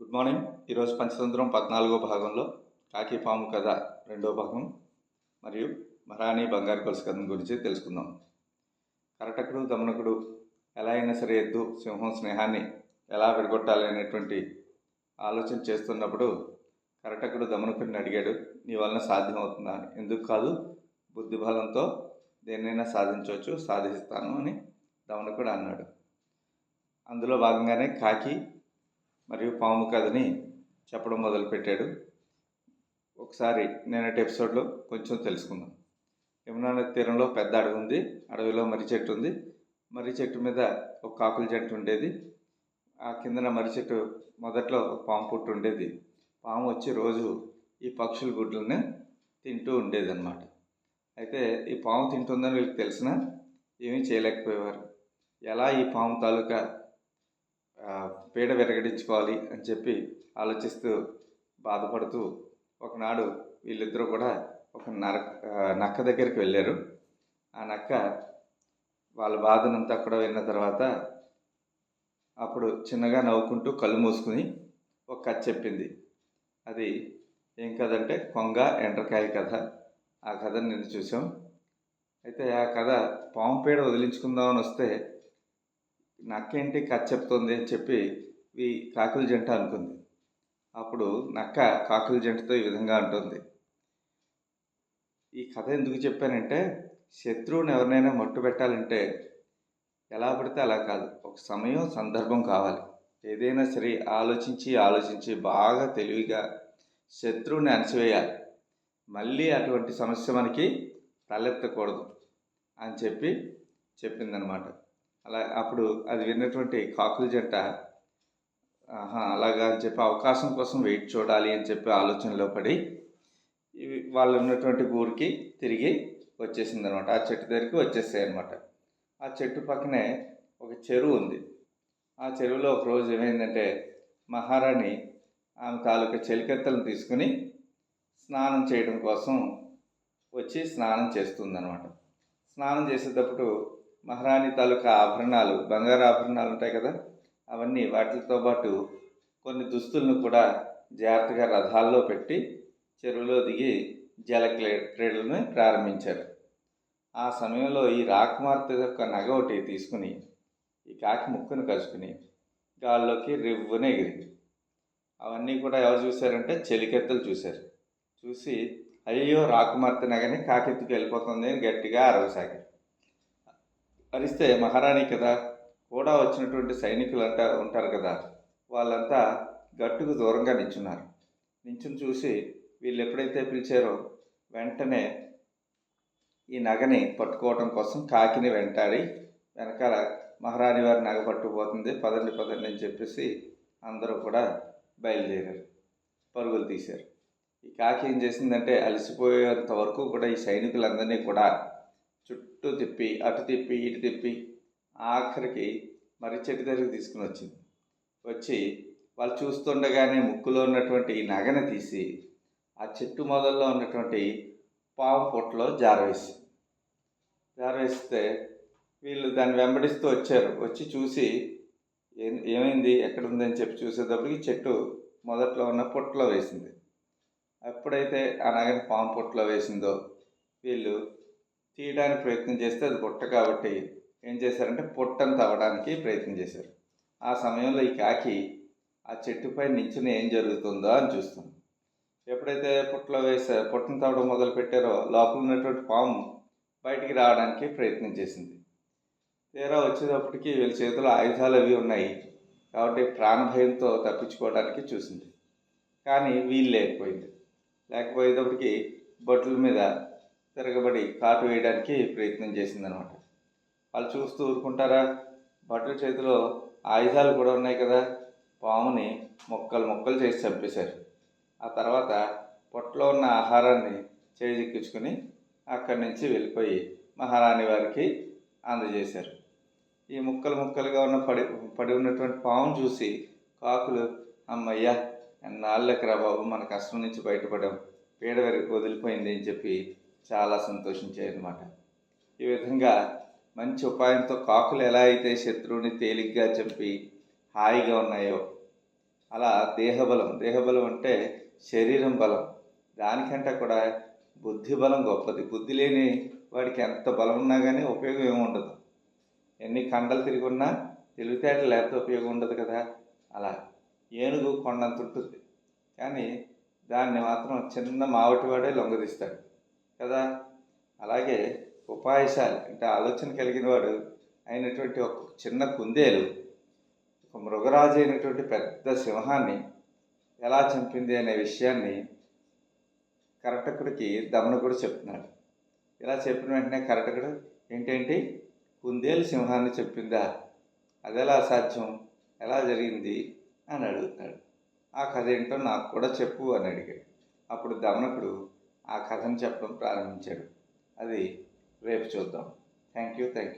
Good morning ఈరోజు పంచతంత్రం పద్నాలుగో భాగంలో కాకి పాము కథ రెండో భాగం మరియు మహారాణి బంగారు కొలుసు కథ గురించి తెలుసుకుందాం. కరటకుడు దమనకుడు ఎలా అయినా సరే ఎద్దు సింహం స్నేహాన్ని ఎలా విడగొట్టాలి అనేటువంటి ఆలోచన చేస్తున్నప్పుడు కరటకుడు దమనకుడిని అడిగాడు నీ వలన సాధ్యం అవుతుందా అని. ఎందుకు కాదు బుద్ధి బలంతో దేన్నైనా సాధించవచ్చు సాధిస్తాను అని దమనకుడు అన్నాడు. అందులో భాగంగానే కాకి మరియు పాము కథని చెప్పడం మొదలుపెట్టాడు. ఒకసారి నేనటి ఎపిసోడ్లో కొంచెం తెలుసుకుందాం. యమునా నది తీరంలో పెద్ద అడవి ఉంది. అడవిలో మర్రి చెట్టు ఉంది. మర్రి చెట్టు మీద ఒక కాకుల చెట్టు ఉండేది. ఆ కిందన మర్రి చెట్టు మొదట్లో ఒక పాము పుట్టు ఉండేది. పాము వచ్చి రోజు ఈ పక్షుల గుడ్లని తింటూ ఉండేది అనమాట అయితే ఈ పాము తింటుందని వీళ్ళకి తెలిసినా ఏమీ చేయలేకపోయేవారు. ఎలా ఈ పాము తాలూకా పీడ విరగడించుకోవాలి అని చెప్పి ఆలోచిస్తూ బాధపడుతూ ఒకనాడు వీళ్ళిద్దరూ కూడా ఒక నర నక్క దగ్గరికి వెళ్ళారు. ఆ నక్క వాళ్ళ బాధనంతా కూడా విన్న తర్వాత అప్పుడు చిన్నగా నవ్వుకుంటూ కళ్ళు మూసుకుని ఒక కథ చెప్పింది. అది ఏం కథ అంటే కొంగ ఎండ్రకాయ కథ. ఆ కథని నిన్న చూసాం అయితే ఆ కథ పాము పేడ వదిలించుకుందామని వస్తే నక్కేంటి కథ చెప్తుంది అని చెప్పి ఈ కాకుల జంట అనుకుంది. అప్పుడు నక్క కాకుల జంటతో ఈ విధంగా అంటుంది. ఈ కథ ఎందుకు చెప్పానంటే శత్రువుని ఎవరినైనా మట్టు పెట్టాలంటే ఎలా పడితే అలా కాదు ఒక సమయం సందర్భం కావాలి. ఏదైనా సరే ఆలోచించి ఆలోచించి బాగా తెలివిగా శత్రువుని అణచివేయాలి. మళ్ళీ అటువంటి సమస్య మనకి తలెత్తకూడదు అని చెప్పి చెప్పిందనమాట. అలా అప్పుడు అది విన్నటువంటి కాకుల జంట ఆహా అలాగా అని చెప్పి అవకాశం కోసం వెయిట్ చూడాలి అని చెప్పి ఆలోచనలో పడి ఇవి వాళ్ళు ఉన్నటువంటి ఊరికి తిరిగి వచ్చేసింది అనమాట ఆ చెట్టు దగ్గరికి వచ్చేసాయి అనమాట ఆ చెట్టు పక్కనే ఒక చెరువు ఉంది. ఆ చెరువులో ఒక రోజు ఏమైందంటే మహారాణి ఆమె తాలూకా చెలికెత్తలను తీసుకుని స్నానం చేయడం కోసం వచ్చి స్నానం చేస్తుందన్నమాట స్నానం చేసేటప్పుడు మహారాణి తాలూకా ఆభరణాలు బంగారు ఆభరణాలు ఉంటాయి కదా? అవన్నీ వాటితో పాటు కొన్ని దుస్తులను కూడా జాగ్రత్తగా రథాల్లో పెట్టి చెరువులో దిగి జల క్రీడలను ప్రారంభించారు. ఆ సమయంలో ఈ రాకుమార్తె యొక్క నగ ఒకటి తీసుకుని ఈ కాకి ముక్కును కలుసుకుని గాల్లోకి రివ్వున ఎగిరింది. అవన్నీ కూడా ఎవరు చూశారంటే చెలికెత్తలు చూశారు. చూసి అయ్యో రాకుమార్తె నగని కాకెత్తుకు వెళ్ళిపోతుంది అని గట్టిగా అరవసాగారు అరిస్తే మహారాణి కదా కూడా వచ్చినటువంటి సైనికులు అంట ఉంటారు కదా వాళ్ళంతా గట్టుకు దూరంగా నించున్నారు. నించుని చూసి వీళ్ళు ఎప్పుడైతే పిలిచారో వెంటనే ఈ నగని పట్టుకోవటం కోసం కాకిని వెంటాడి వెనకాల మహారాణి వారి నగ పట్టుకుపోతుంది పదండి పదండి అని చెప్పేసి అందరూ కూడా బయలుదేరారు పరుగులు తీశారు. ఈ కాకి ఏం చేసిందంటే అలసిపోయేంత వరకు కూడా ఈ సైనికులందరినీ కూడా చుట్టూ తిప్పి అటు తిప్పి ఇటు తిప్పి ఆఖరికి మరి చెట్టు దగ్గరికి తీసుకుని వచ్చింది. వచ్చి వాళ్ళు చూస్తుండగానే ముక్కులో ఉన్నటువంటి ఈ నగని తీసి ఆ చెట్టు మొదల్లో ఉన్నటువంటి పాము పొట్టలో జారవేసి జారవేస్తే వీళ్ళు దాన్ని వెంబడిస్తూ వచ్చారు. వచ్చి చూసి ఏం ఏమైంది? ఎక్కడ ఉందని చెప్పి చూసేటప్పటికి చెట్టు మొదట్లో ఉన్న పొట్టలో వేసింది. ఎప్పుడైతే ఆ నగని పాము పొట్టలో వేసిందో వీళ్ళు తీయడానికి ప్రయత్నం చేస్తే అది పొట్ట కాబట్టి ఏం చేశారంటే పొట్టను తవ్వడానికి ప్రయత్నం చేశారు. ఆ సమయంలో ఈ కాకి ఆ చెట్టుపై నించుని ఏం జరుగుతుందో అని చూస్తుంది. ఎప్పుడైతే పుట్టలో వేసే పొట్టను తవ్వడం మొదలు పెట్టారో లోపల ఉన్నటువంటి పాము బయటికి రావడానికి ప్రయత్నం చేసింది. తీరా వచ్చేటప్పటికి వీళ్ళ చేతిలో ఆయుధాలు అవి ఉన్నాయి కాబట్టి ప్రాణభయంతో తప్పించుకోవడానికి చూసింది. కానీ వీలు లేకపోయింది. లేకపోయేటప్పటికి బొట్ల మీద తిరగబడి కాటు వేయడానికి ప్రయత్నం చేసిందనమాట. వాళ్ళు చూస్తూ ఊరుకుంటారా? బట్టల చేతిలో ఆయుధాలు కూడా ఉన్నాయి కదా? పాముని మొక్కలు మొక్కలు చేసి చంపేశారు. ఆ తర్వాత పొట్టలో ఉన్న ఆహారాన్ని చేజిక్కించుకుని అక్కడి నుంచి వెళ్ళిపోయి మహారాణి వారికి అందజేశారు. ఈ ముక్కలు ముక్కలుగా ఉన్న పడి పడి ఉన్నటువంటి పాము చూసి కాకులు అమ్మయ్యా ఎన్నాళ్ళకి రా బాబు మన కష్టం నుంచి బయటపడాం పీడ వరకు వదిలిపోయింది అని చెప్పి చాలా సంతోషించాయి అన్నమాట ఈ విధంగా మంచి ఉపాయంతో కాకులు ఎలా అయితే శత్రువుని తేలిగ్గా చంపి హాయిగా ఉన్నాయో అలా దేహబలం దేహబలం అంటే శరీరం బలం. దానికంటే కూడా బుద్ధి బలం గొప్పది. బుద్ధి లేని వాడికి ఎంత బలం ఉన్నా కానీ ఉపయోగం ఏమి ఉండదు. ఎన్ని కండలు తిరిగి ఉన్నా తెలివితేట లేకపోతే ఉపయోగం ఉండదు కదా. అలా ఏనుగు కొండంత ఉంటుంది. కానీ దాన్ని మాత్రం చిన్న మావటివాడే లొంగదీస్తాడు. కదా? అలాగే ఉపాయశాలి అంటే ఆలోచన కలిగిన వాడు అయినటువంటి ఒక చిన్న కుందేలు ఒక మృగరాజు అయినటువంటి పెద్ద సింహాన్ని ఎలా చంపింది అనే విషయాన్ని కరటకుడికి దమనకుడు చెప్తున్నాడు. ఇలా చెప్పిన వెంటనే కరటకుడు ఏంటేంటి? కుందేలు సింహాన్ని చెప్పిందా అది ఎలా సాధ్యం? ఎలా జరిగింది? అని అడుగుతాడు ఆ కథ ఏంటో నాకు కూడా చెప్పు అని అడిగాడు. అప్పుడు దమనకుడు ఆ కథను చెప్పడం ప్రారంభించాడు. అది రేపు చూద్దాం. Thank you thank you